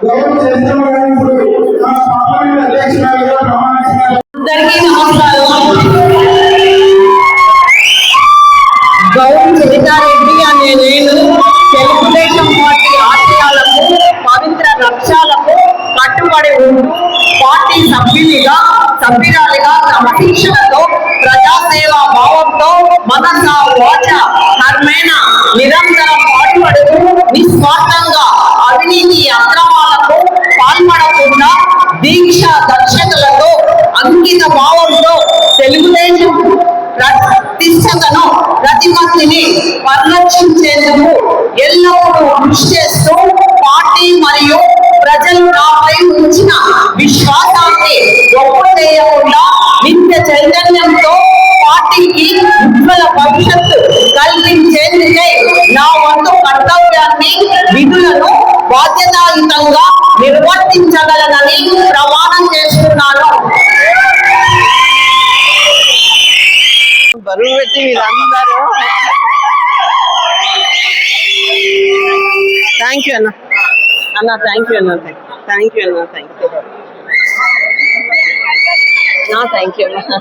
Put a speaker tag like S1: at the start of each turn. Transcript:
S1: అందరికీ నమస్కారం. గౌరవ్ సునీతారెడ్డి అనే నేను తెలుగుదేశం పార్టీ ఆశయాలకు పవిత్ర లక్ష్యాలకు కట్టుబడి ఉంటూ పార్టీ సభ్యునిగా సభ్యురాలిగా క్రమశిక్షణతో ప్రజాసేవా భావంతో మనస వాచ కర్మేణ నిరంతరం పాటుపడుతూ నిస్వార్థంగా కాకుండా దీక్ష దక్షతలతో అంకిత భావంతో తెలుగుదేశం ప్రతిష్టతను ప్రతిపత్తిని పరిరక్షించేందుకు ఎల్లప్పుడూ కృషి చేస్తూ పార్టీ మరియు ప్రజలు నాపై ఉంచిన విశ్వాసాన్ని ఒప్పుచేయకుండా నిత్య చైతన్యంతో పార్టీకి ఉజ్వల భవిష్యత్తు కల్పించేందుకే నా వంతు కర్తవ్యాన్ని విధులను బాధ్యతాయుతంగా నిర్వర్తించగలనని ప్రమాణం చేస్తున్నాను.
S2: బరువు పెట్టి మీరందరూ. థ్యాంక్ యూ అన్న. అన్న థ్యాంక్ యూ అన్న. థ్యాంక్ యూ అన్న థ్యాంక్ యూ థ్యాంక్ యూ అన్న.